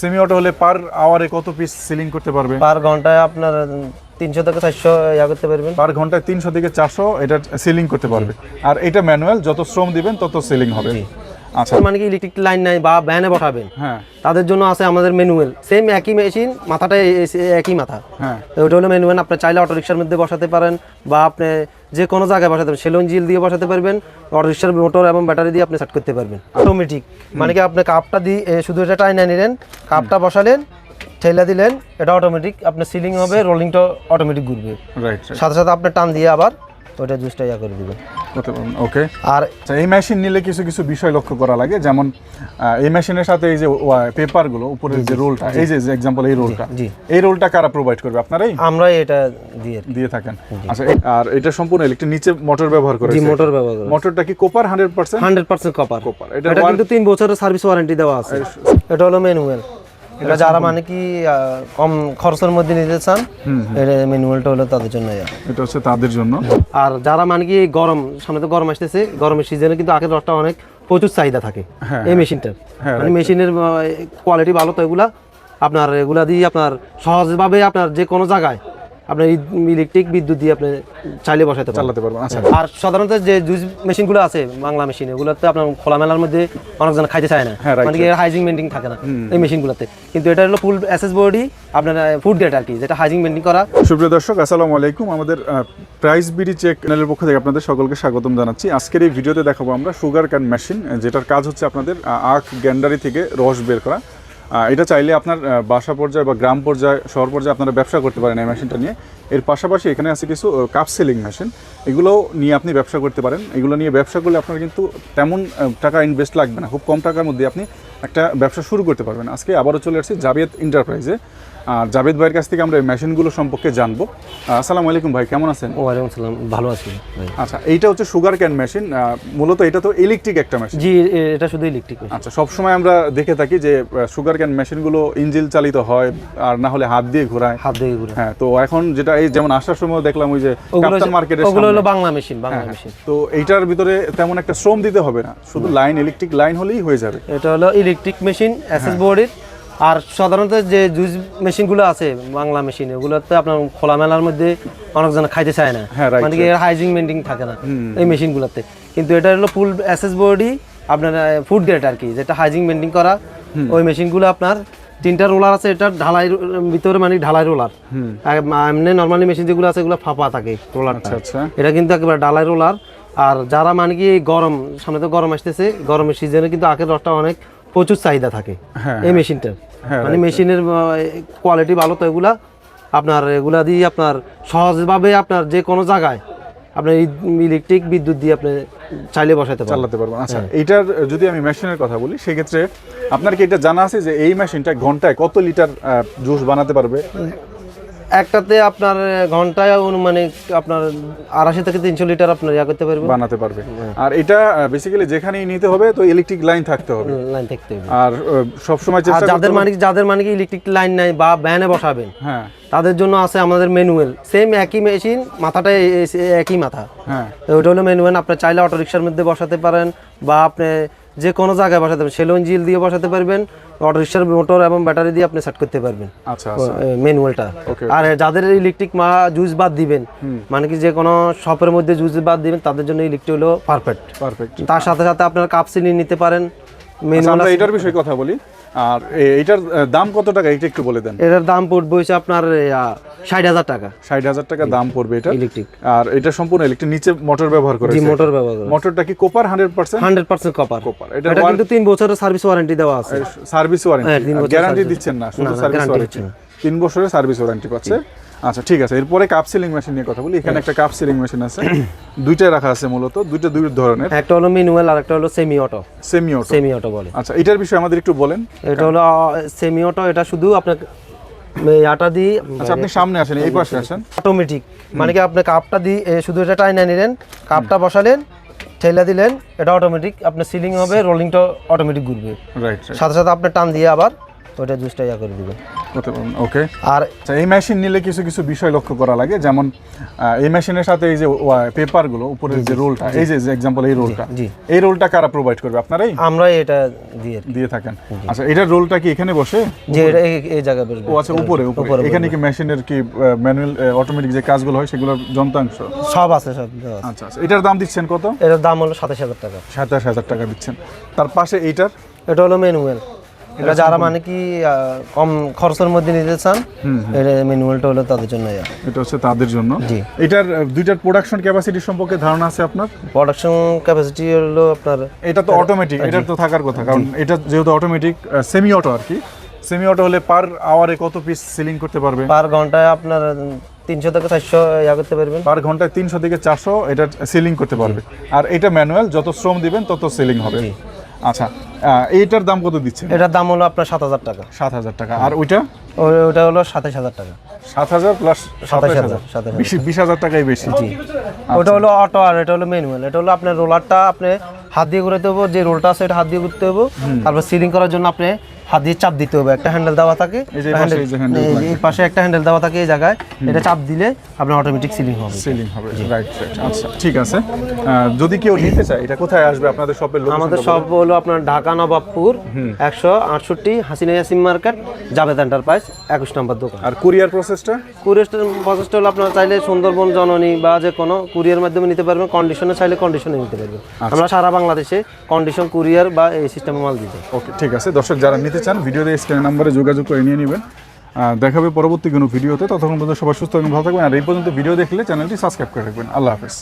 Semi auto হলে পার আওয়ারে কত piece ceiling করতে পারবে? পার ঘন্টায় আপনার তিনশো থেকে চারশো ইয়া করতে পারবেন। পার ঘন্টায় তিনশো থেকে চারশো এটা সিলিং করতে পারবে। আর এটা ম্যানুয়াল যত শ্রম দিবেন তত সিলিং হবে। আচ্ছা। মানে কি ইলেকট্রিক লাইন নাই বা ভ্যানে বসাবেন? হ্যাঁ। তাদের জন্য আছে আমাদের ম্যানুয়াল সেম একই মেশিন মাথাটা একই মাথা। হ্যাঁ। ওটা হলো ম্যানুয়াল আপনি চাইলে অটো রিক্সার মধ্যে বসাতে পারেন বা আপনি যে কোনো জায়গায় বসাতে পারেন সেলুন জিল দিয়ে বসাতে পারবেন অটো রিক্সার মোটর এবং ব্যাটারি দিয়ে আপনি সেট করতে পারবেন। অটোমেটিক মানে কি আপনি কাপটা দিয়ে শুধু এটা টাইনা নিলেন কাপটা বসালেন ঠেলা দিলেন এটা অটোমেটিক আপনার সিলিং হবে রোলিংটা অটোমেটিক ঘুরবে। রাইট সাথে সাথে আপনি টান দিয়ে আবার ওটা জুসটা ইয়া করে পারবেন ওকে। আর আচ্ছা এই মেশিন নিলে কিছু কিছু বিষয় লক্ষ্য করা লাগে যেমন এই মেশিনের সাথে এই যে পেপারগুলো উপরের যে রোলটা এই যে এক্সাম্পল এই রোলটা। এই রোলটা কারা প্রোভাইড করবে আপনারাই? আমরাই এটা দিয়ে দিয়ে থাকেন। আচ্ছা আর এটা সম্পূর্ণ ইলেকট্রিক নিচে মোটর ব্যবহার করে জি মোটর ব্যবহার করে মোটরটা কি copper hundred percent hundred percent copper Copper, এটার এটা কিন্তু তিন বছরের সার্ভিস ওয়ারেন্টি দেওয়া আছে। এটা হলো ম্যানুয়াল এটা যারা মানে কি কম খরচের মধ্যে নিতে চান এটা ম্যানুয়ালটা হলো তাদের জন্য এটা হচ্ছে তাদের জন্য। আর যারা মানে কি গরম সামনে তো গরম আসতেছে গরমের সিজনে কিন্তু আখের রসটা অনেক প্রচুর চাহিদা থাকে হ্যাঁ, এই মেশিনটার। হ্যাঁ, মানে মেশিনের কোয়ালিটি ভালো তো এগুলা আপনার এগুলা দিয়ে আপনার সহজভাবে আপনার যে কোনো জায়গায় আপনার ইলেকট্রিক বিদ্যুৎ দিয়ে আপনি চাইলে বসাতে চালাতে পারবেন আচ্ছা। আর সাধারণত যে জুস মেশিনগুলো আছে বাংলা মেশিন এগুলোতে আপনার খোলামেলার মধ্যে অনেকজন খাইতে চায় না। মানে কি হাইজিং মেনটেন থাকে না এই মেশিনগুলোতে কিন্তু এটা হলো ফুল এসএস বডি আপনার ফুড ডেট আর কি যেটা হাইজিং মেনটেন করা। সুপ্রিয় দর্শক আসসালামু আলাইকুম। আমাদের প্রাইস বিডি চেক চ্যানেলের পক্ষ থেকে আপনাদের সকলকে স্বাগতম জানাচ্ছি। আজকের এই ভিডিওতে দেখাবো আমরা সুগার ক্যান মেশিন যেটার কাজ হচ্ছে আপনাদের আখ গ্যান্ডারি থেকে রস বের করা। এটা চাইলে আপনার বাসা পর্যায়ে বা গ্রাম পর্যায়ে, শহর পর্যায়ে আপনারা ব্যবসা করতে পারেন এই মেশিনটা নিয়ে। এর পাশাপাশি এখানে আছে কিছু কাপ সেলিং মেশিন। এগুলো নিয়ে আপনি ব্যবসা করতে পারেন। এগুলো নিয়ে ব্যবসা করলে আপনার কিন্তু তেমন টাকা ইনভেস্ট লাগবে না। খুব কম টাকার মধ্যে আপনি একটা ব্যবসা শুরু করতে পারবেন। আজকে আবারও চলে আসছি জাবিয়াত এন্টারপ্রাইজে আর জাভেদ ভাইয়ের কাছ থেকে আমরা এই মেশিনগুলো সম্পর্কে জানব। আসসালামু আলাইকুম ভাই কেমন আছেন? ওয়ালাইকুম আসসালাম ভালো আছি আচ্ছা এইটা হচ্ছে সুগার ক্যান মেশিন মূলত এটা তো ইলেকট্রিক একটা মেশিন জি এটা শুধু ইলেকট্রিক আচ্ছা সবসময় আমরা দেখে থাকি যে সুগার ক্যান মেশিনগুলো ইঞ্জিল চালিত হয় আর না হলে হাত দিয়ে ঘোরায়। হাত দিয়ে ঘুরে হ্যাঁ তো এখন যেটা এই যেমন আসার সময় দেখলাম ওই যে কাপ্তান মার্কেটের ওগুলো হলো বাংলা মেশিন বাংলা হ্যাঁ, মেশিন তো এইটার ভিতরে তেমন একটা শ্রম দিতে হবে না। শুধু লাইন ইলেকট্রিক লাইন হলেই হয়ে যাবে। এটা হলো ইলেকট্রিক মেশিন এসএস হ্যাঁ। আর সাধারণত যে জুস মেশিনগুলো আছে বাংলা মেশিন এগুলোতে আপনার খোলামেলার মধ্যে অনেকজন খাইতে চায় না। হ্যাঁ, মানে কি হাইজিং মেনটেন থাকে না এই মেশিনগুলোতে। কিন্তু এটা হলো ফুল এসএস বডি আপনার ফুড গ্রেড আর কি যেটা হাইজিং মেনটেন করা। ওই মেশিনগুলো আপনার তিনটা রোলার আছে এটা ঢালাই ভিতরে মানে ঢালাই রোলার এমনি নর্মালি মেশিন যেগুলো আছে এগুলো ফাঁপা থাকে রোলারটা আচ্ছা আচ্ছা। এটা কিন্তু একেবারে ঢালাই রোলার আর যারা মানে কি গরম সামনে তো গরম আসতেছে গরমের সিজনে কিন্তু আখের রসটা অনেক প্রচুর চাহিদা থাকে হ্যাঁ, এই মেশিনটার। হ্যাঁ, মানে মেশিনের কোয়ালিটি ভালো তো এগুলা। আপনার এগুলা দিয়ে আপনার সহজভাবে আপনার যে কোনো জায়গায় আপনার ইলেকট্রিক বিদ্যুৎ দিয়ে আপনি চাইলে বসাতে চালাতে পারবেন। আচ্ছা এটার এইটার যদি আমি মেশিনের কথা বলি সেক্ষেত্রে আপনার কি এটা জানা আছে যে এই মেশিনটা ঘন্টায় কত লিটার জুস বানাতে পারবে? একটাতে আপনার ঘন্টায় অনুমানিক আপনার আড়াইশো থেকে তিনশো লিটার আপনার ইয়া করতে পারবেন। বানাতে পারবে। আর এটা বেসিক্যালি যেখানেই নিতে হবে তো ইলেকট্রিক লাইন থাকতে হবে। লাইন থাকতে হবে। আর সব সময় চেষ্টা যাদের মানে যাদের মানে কি ইলেকট্রিক লাইন নাই বা ভ্যানে বসাবেন হ্যাঁ। তাদের জন্য আছে আমাদের ম্যানুয়াল সেম একই মেশিন মাথাটা একই মাথা। হ্যাঁ। ওটা হলো ম্যানুয়াল আপনি চাইলে অটো রিক্সার মধ্যে বসাতে পারেন বা আপনি যে কোনো জায়গায় বসাতে পারেন। সেলুন জিল দিয়ে বসাতে পারবেন। অটো রিক্সার মোটর এবং ব্যাটারি দিয়ে আপনি সেট করতে পারবেন। আচ্ছা আচ্ছা। ম্যানুয়ালটা আর যাদের ইলেকট্রিক মা জুস বাদ দিবেন মানে কি যে কোনো শপের মধ্যে জুস বাদ দিবেন তাদের জন্য ইলেকট্রিক হলো পারফেক্ট পারফেক্ট তার সাথে সাথে আপনার কাপ সিলিং নিতে পারেন। আচ্ছা, ম্যানুয়াল এটার বিষয়ে কথা বলি। আর এ- এইটার দাম কত টাকা? এটা একটু বলে দেন। এটার দাম পড়বে হচ্ছে আপনার ষাট হাজার টাকা। ষাট হাজার টাকা দাম পড়বে এটা। ইলেকট্রিক আর এটা সম্পূর্ণ ইলেকট্রিক নিচে মোটর ব্যবহার করে মোটর ব্যবহার করে মোটরটা কি copper hundred percent hundred percent copper copper এটা কিন্তু তিন বছরের সার্ভিস ওয়ারেন্টি দেওয়া আছে। সার্ভিস ওয়ারেন্টি গ্যারান্টি দিচ্ছেন না শুধু সার্ভিস ওয়ারেন্টি তিন বছরের সার্ভিস ওয়ারেন্টি পাচ্ছে। আচ্ছা ঠিক আছে। এরপরে কাপ সিলিং মেশিন নিয়ে কথা বলি। এখানে একটা কাপ সিলিং মেশিন আছে। দুইটাই রাখা আছে মূলত। দুইটা দুই ধরনের। একটা হলো ম্যানুয়াল আর একটা হলো semi auto semi auto semi auto বলে। আচ্ছা এটার বিষয়ে আমাদের একটু বলেন। এটা হলো সেমি অটো এটা শুধু আপনার আটা দিয়ে আচ্ছা আপনি সামনে আসেন এই পাশে আসেন। অটোমেটিক মানে কি আপনি কাপটা দিয়ে শুধু এটা টাইনা নিলেন কাপটা বসালেন ঠেলা দিলেন এটা অটোমেটিক আপনার সিলিং হবে রোলিংটা অটোমেটিক ঘুরবে। রাইট সাথে সাথে আপনি টান দিয়ে আবার ওইটা জুসটা ইয়া করে দিবেন ওকে আর আচ্ছা এই মেশিন নিলে কিছু কিছু বিষয় লক্ষ্য করা লাগে যেমন এই মেশিনের সাথে এই যে পেপারগুলো উপরের যে রোলটা এই যে এক্সাম্পল এই রোলটা। এই রোলটা কারা প্রোভাইড করবে আপনারাই আমরা এটা দিয়ে দিয়ে থাকেন। আচ্ছা এটার রোলটা কি এখানে বসে? যে এটা এই- এই জায়গায় বসবে। ও আচ্ছা উপরে উপরে। এখানে কি মেশিনের কি ম্যানুয়াল অটোমেটিক যে কাজগুলো হয় সেগুলোর যন্ত্রাংশ? সব আছে সব আচ্ছা আচ্ছা এটার দাম দিচ্ছেন কত? এটার দাম হলো সাতাশ হাজার টাকা। সাতাশ হাজার টাকা দিচ্ছেন। তার পাশে এইটার? এটা হলো ম্যানুয়াল এটা যারা মানে কি কম খরচের মধ্যে নিতে চান এটা ম্যানুয়ালটা হলো তাদের জন্য এটা হচ্ছে তাদের জন্য। জি। এটার দুইটার প্রোডাকশন ক্যাপাসিটি সম্পর্কে ধারণা আছে আপনার? প্রোডাকশন ক্যাপাসিটি হলো আপনার এটা তো অটোমেটিক এটার তো থাকার কথা কারণ এটা যেহেতু অটোমেটিক সেমি অটো আর কি। সেমি অটো হলে পার আওয়ারে কত পিস সিলিং করতে পারবে? পার ঘন্টায় আপনার তিনশো থেকে চারশো ইয়া করতে পারবেন। পার ঘন্টায় তিনশো থেকে চারশো এটা সিলিং করতে পারবে। আর এটা ম্যানুয়াল যত শ্রম দিবেন তত সিলিং হবে। আচ্ছা এইটার দাম কত দিচ্ছেন? এটার দাম হলো আপনার সাত হাজার টাকা। সাত হাজার টাকা। আর ওইটা? ওইটা হলো সাতাশ হাজার টাকা। সাত হাজার প্লাস সাতাশ হাজার, বিশ বিশ হাজার টাকাই বেশি। জি। ওটা হলো অটো আর এটা হলো ম্যানুয়াল এটা হলো আপনার রোলারটা আপনি হাত দিয়ে ঘুরাতে হবে যে রোলটা আছে এটা হাত দিয়ে ঘুরতে হবে। তারপর সিলিং করার জন্য আপনি হাত দিয়ে চাপ দিতে হবে। একটা হ্যান্ডেল দেওয়া থাকে এই পাশে একটা হ্যান্ডেল দেওয়া থাকে এই জায়গায়। এটা চাপ দিলে আপনার অটোমেটিক সিলিং হবে। সিলিং হবে রাইট রাইট আচ্ছা ঠিক আছে। যদি কেউ নিতে চায় এটা কোথায় আসবে? আপনাদের শপের লোক আমাদের সব হলো আপনার ঢাকা নবাবপুর একশো আটষট্টি হাসিনা ইয়াসিম মার্কেট জাবেদ এন্টারপ্রাইজ একুশ নম্বর দোকান। আর কুরিয়ার প্রসেসটা কুরিয়ার প্রসেসটা হলো আপনার চাইলে সুন্দরবন জননী বা যে কোনো কুরিয়ার মাধ্যমে নিতে পারবেন কন্ডিশনে চাইলে কন্ডিশনে নিতে পারবেন। আমরা সারা বাংলাদেশে কন্ডিশন কুরিয়ার বা এই সিস্টেমে মাল দিতে ওকে ঠিক আছে। দর্শক যারা নিতে চান, ভিডিওতে স্ক্রিন নাম্বারে যোগাযোগ করে নিয়ে নেবেন। দেখা দেখাবে পরবর্তী কোনো ভিডিওতে। ততক্ষণ পর্যন্ত সবাই সুস্থ এবং ভালো থাকবেন আর এই পর্যন্ত ভিডিও দেখলে চ্যানেলটি সাবস্ক্রাইব করে রাখবেন। আল্লাহ হাফেজ।